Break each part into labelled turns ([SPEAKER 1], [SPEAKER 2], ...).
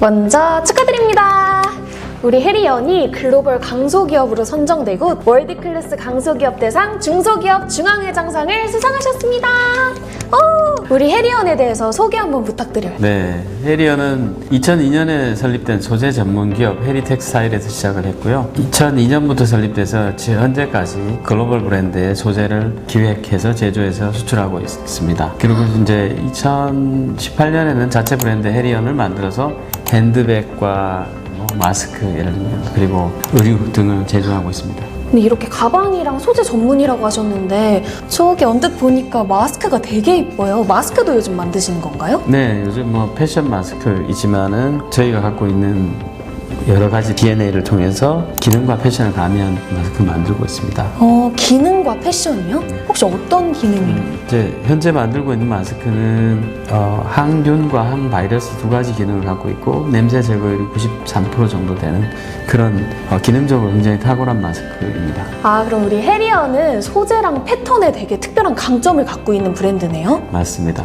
[SPEAKER 1] 먼저 축하드립니다. 우리 해리언이 글로벌 강소기업으로 선정되고 월드클래스 강소기업 대상 중소기업 중앙회장상을 수상하셨습니다. 오, 우리 해리언에 대해서 소개 한번 부탁드려요.
[SPEAKER 2] 네, 해리어는 2002년에 설립된 소재 전문 기업 해리텍스타일에서 시작을 했고요. 2002년부터 설립돼서 현재까지 글로벌 브랜드의 소재를 기획해서 제조해서 수출하고 있습니다. 그리고 이제 2018년에는 자체 브랜드 해리언을 만들어서 핸드백과 뭐 마스크 예를 들면 그리고 의류 등을 제조하고 있습니다.
[SPEAKER 1] 근데 이렇게 가방이랑 소재 전문이라고 하셨는데 저기 언뜻 보니까 마스크가 되게 이뻐요. 마스크도 요즘 만드시는 건가요?
[SPEAKER 2] 네, 요즘 뭐 패션 마스크이지만은 저희가 갖고 있는 여러 가지 DNA를 통해서 기능과 패션을 가미한 마스크 만들고 있습니다.
[SPEAKER 1] 어, 기능과 패션이요? 혹시 어떤 기능이?
[SPEAKER 2] 이제 현재 만들고 있는 마스크는 어, 항균과 항바이러스 두 가지 기능을 갖고 있고 냄새 제거율이 93% 정도 되는 그런 어, 기능적으로 굉장히 탁월한 마스크입니다.
[SPEAKER 1] 아, 그럼 우리 해리언은 소재랑 패턴에 되게 특별한 강점을 갖고 있는 브랜드네요?
[SPEAKER 2] 맞습니다.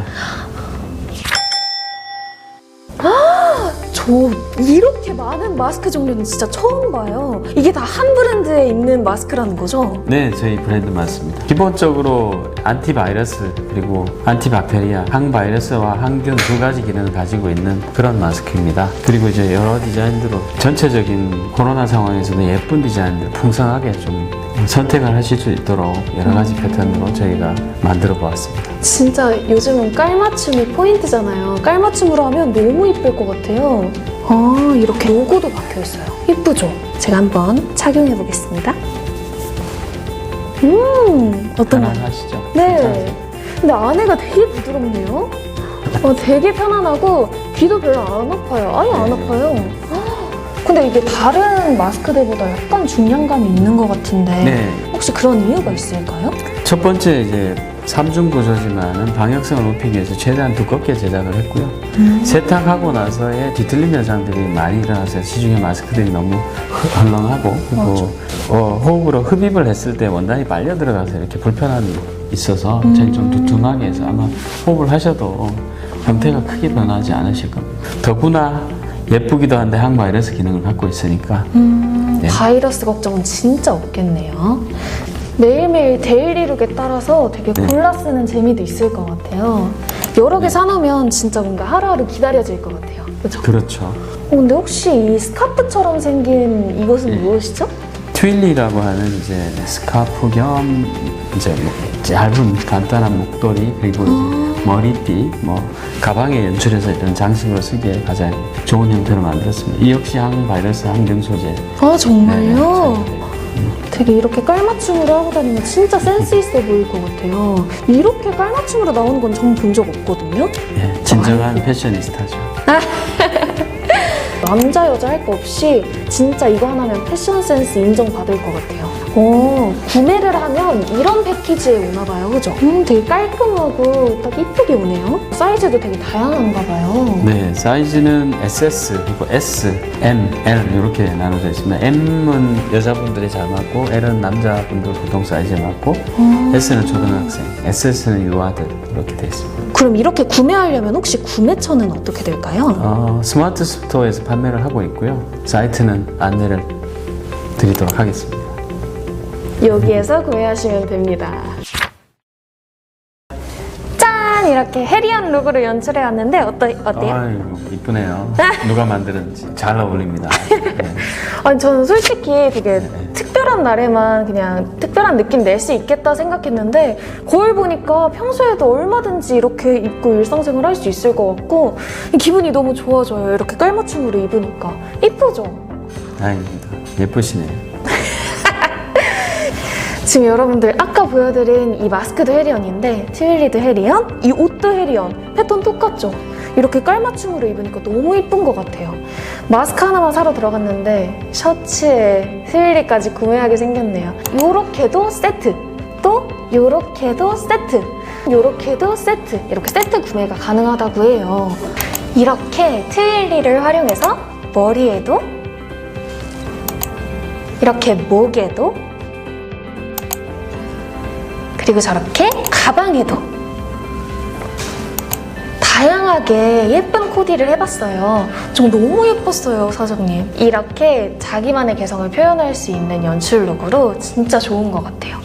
[SPEAKER 1] 저 이렇게 많은 마스크 종류는 진짜 처음 봐요. 이게 다 한 브랜드에 있는 마스크라는 거죠?
[SPEAKER 2] 네, 저희 브랜드 맞습니다. 기본적으로 안티바이러스 그리고 안티박테리아, 항바이러스와 항균 두 가지 기능을 가지고 있는 그런 마스크입니다. 그리고 이제 여러 디자인들로 전체적인 코로나 상황에서도 예쁜 디자인들 풍성하게 좀 선택을 하실 수 있도록 여러 가지 패턴으로 저희가 만들어 보았습니다.
[SPEAKER 1] 진짜 요즘은 깔맞춤이 포인트잖아요. 깔맞춤으로 하면 너무 이쁠 것 같아요. 아, 이렇게 로고도 박혀 있어요. 이쁘죠? 제가 한번 착용해 보겠습니다. 음, 어떤가요?
[SPEAKER 2] 편안하시죠?
[SPEAKER 1] 네. 근데 안에가 되게 부드럽네요. 어, 되게 편안하고 귀도 별로 안 아파요. 아예 안
[SPEAKER 2] 네.
[SPEAKER 1] 아파요. 근데 이게 다른 마스크들보다 약간 중량감이 있는 것 같은데
[SPEAKER 2] 네.
[SPEAKER 1] 혹시 그런 이유가 있을까요?
[SPEAKER 2] 첫 번째 이제 삼중 구조지만은 방역성을 높이기 위해서 최대한 두껍게 제작을 했고요. 세탁하고 나서의 뒤틀림 현상들이 많이 일어나서 시중의 마스크들이 너무 흐- 헐렁하고 그리고 어, 호흡으로 흡입을 했을 때 원단이 빨려 들어가서 이렇게 불편함이 있어서 저희 좀 두툼하게 해서 아마 호흡을 하셔도 형태가 크게 변하지 않으실 겁니다. 더구나 예쁘기도 한데 항바이러스 기능을 갖고 있으니까 네.
[SPEAKER 1] 바이러스 걱정은 진짜 없겠네요. 매일매일 데일리룩에 따라서 되게
[SPEAKER 2] 네.
[SPEAKER 1] 골라 쓰는 재미도 있을 것 같아요. 여러 개 사놓으면 진짜 뭔가 하루하루 기다려질 것 같아요. 그죠?
[SPEAKER 2] 그렇죠.
[SPEAKER 1] 어, 근데 혹시 이 스카프처럼 생긴 이것은
[SPEAKER 2] 네.
[SPEAKER 1] 무엇이죠?
[SPEAKER 2] 트윌리라고 하는 이제 스카프 겸 이제 뭐 짧은 간단한 목도리 그리고 이제 머리띠 뭐 가방에 연출해서 이런 장식으로 쓰기에 가장 좋은 형태로 만들었습니다. 이 역시 항바이러스 항균 소재.
[SPEAKER 1] 아 정말요?
[SPEAKER 2] 네,
[SPEAKER 1] 되게 이렇게 깔맞춤으로 하고 다니면 진짜 센스 있어 보일 것 같아요. 이렇게 깔맞춤으로 나오는 건 전 본 적 없거든요.
[SPEAKER 2] 예, 진정한 패셔니스타죠.
[SPEAKER 1] 남자 여자 할 거 없이 진짜 이거 하나면 패션 센스 인정받을 것 같아요. 오, 구매를 하면 이런 패키지에 오나 봐요, 그죠? 음, 되게 깔끔하고 딱 이쁘게 오네요. 사이즈도 되게 다양한가 봐요.
[SPEAKER 2] 네, 사이즈는 SS 그리고 S, M, L 이렇게 나눠져 있습니다. M은 여자분들이 잘 맞고 L은 남자분들 보통 사이즈에 맞고 S는 초등학생, SS는 유아들 이렇게 되어 있습니다.
[SPEAKER 1] 그럼 이렇게 구매하려면 혹시 구매처는 어떻게 될까요?
[SPEAKER 2] 어, 스마트 스토어에서 판매를 하고 있고요. 사이트는 안내를 드리도록 하겠습니다.
[SPEAKER 1] 여기에서 구매하시면 됩니다. 짠! 이렇게 해리언 룩으로 연출해 왔는데 어떠, 어때요?
[SPEAKER 2] 아이고, 이쁘네요. 누가 만들었는지 잘 어울립니다. 네.
[SPEAKER 1] 아니 저는 솔직히 되게 특별한 날에만 그냥 특별한 느낌 낼 수 있겠다 생각했는데 거울 보니까 평소에도 얼마든지 이렇게 입고 일상생활 할 수 있을 것 같고 기분이 너무 좋아져요. 이렇게 깔맞춤으로 입으니까 이쁘죠?
[SPEAKER 2] 다행입니다. 예쁘시네요.
[SPEAKER 1] 지금 여러분들 아까 보여드린 이 마스크도 해리언인데 트윌리도 해리언, 이 옷도 해리언 패턴 똑같죠? 이렇게 깔맞춤으로 입으니까 너무 이쁜 것 같아요. 마스크 하나만 사러 들어갔는데 셔츠에 트윌리까지 구매하게 생겼네요. 요렇게도 세트, 또 요렇게도 세트, 요렇게도 세트 이렇게 세트 구매가 가능하다고 해요. 이렇게 트윌리를 활용해서 머리에도 이렇게 목에도 그리고 저렇게 가방에도 다 다양하게 예쁜 코디를 해봤어요. 좀 너무 예뻤어요, 사장님. 이렇게 자기만의 개성을 표현할 수 있는 연출 룩으로 진짜 좋은 것 같아요.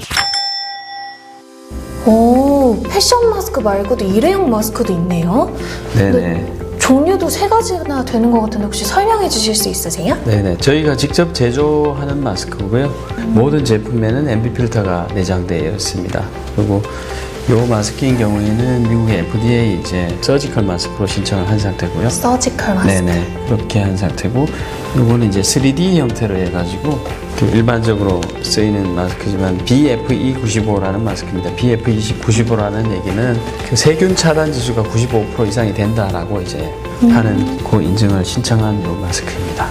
[SPEAKER 1] 오, 패션 마스크 말고도 일회용 마스크도 있네요.
[SPEAKER 2] 네네.
[SPEAKER 1] 종류도 세 가지나 되는 것 같은데 혹시 설명해 주실 수 있으세요?
[SPEAKER 2] 네네. 저희가 직접 제조하는 마스크고요. 모든 제품에는 MB 필터가 내장되어 있습니다. 그리고 요 마스크인 경우에는 미국의 FDA 이제 서지컬 마스크로 신청을 한 상태고요.
[SPEAKER 1] 서지컬 마스크.
[SPEAKER 2] 네네. 그렇게 한 상태고, 요거는 이제 3D 형태로 해가지고 그 일반적으로 쓰이는 마스크지만 BFE95라는 마스크입니다. BFE95라는 얘기는 그 세균 차단 지수가 95% 이상이 된다라고 이제 하는 그 인증을 신청한 요 마스크입니다.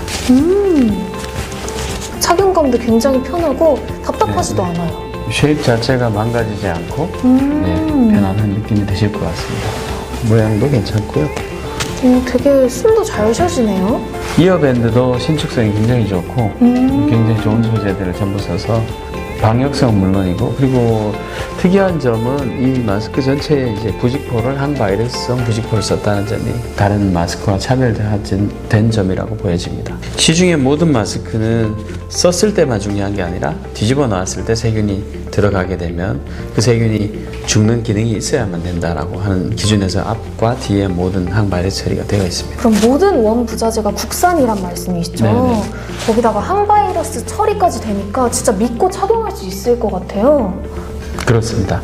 [SPEAKER 1] 착용감도 굉장히 편하고 답답하지도
[SPEAKER 2] 네,
[SPEAKER 1] 않아요.
[SPEAKER 2] 쉐입 자체가 망가지지 않고
[SPEAKER 1] 음.
[SPEAKER 2] 네, 편안한 느낌이 드실 것 같습니다. 모양도 괜찮고요.
[SPEAKER 1] 오, 되게 숨도 잘 쉬어지네요.
[SPEAKER 2] 이어밴드도 신축성이 굉장히 좋고
[SPEAKER 1] 음.
[SPEAKER 2] 굉장히 좋은 소재들을 전부 써서 방역성 물론이고 그리고 특이한 점은 이 마스크 전체에 이제 부직포를 항바이러스성 부직포를 썼다는 점이 다른 마스크와 차별된 점이라고 보여집니다. 시중의 모든 마스크는 썼을 때만 중요한 게 아니라 뒤집어 놨을 때 세균이 들어가게 되면 그 세균이 죽는 기능이 있어야만 된다라고 하는 기준에서 앞과 뒤에 모든 항바이러스 처리가 되어 있습니다.
[SPEAKER 1] 그럼 모든 원 부자재가 국산이란 말씀이시죠?
[SPEAKER 2] 네네.
[SPEAKER 1] 거기다가 항바이러스 처리까지 되니까 진짜 믿고 착용할 수 있을 것 같아요.
[SPEAKER 2] 그렇습니다.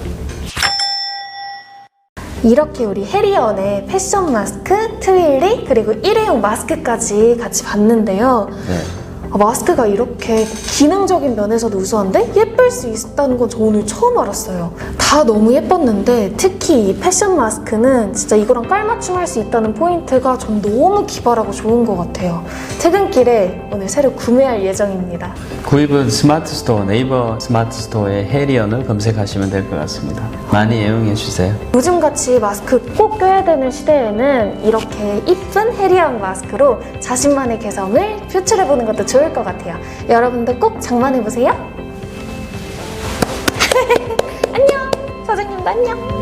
[SPEAKER 1] 이렇게 우리 해리언의 패션 마스크, 트윌리, 그리고 일회용 마스크까지 같이 봤는데요.
[SPEAKER 2] 네.
[SPEAKER 1] 아, 마스크가 이렇게 기능적인 면에서도 우수한데 예쁠 수 있다는 건 저 오늘 처음 알았어요. 다 너무 예뻤는데 특히 이 패션 마스크는 진짜 이거랑 깔맞춤 할 수 있다는 포인트가 전 너무 기발하고 좋은 것 같아요. 퇴근길에 오늘 새로 구매할 예정입니다.
[SPEAKER 2] 구입은 스마트 스토어 네이버 스마트 스토어에 해리언을 검색하시면 될 것 같습니다. 많이 애용해 주세요.
[SPEAKER 1] 요즘같이 마스크 꼭 껴야 되는 시대에는 이렇게 이쁜 해리언 마스크로 자신만의 개성을 표출해보는 것도 좋을 것 같아요. 여러분도 꼭 장만해보세요. 안녕! 사장님도 안녕!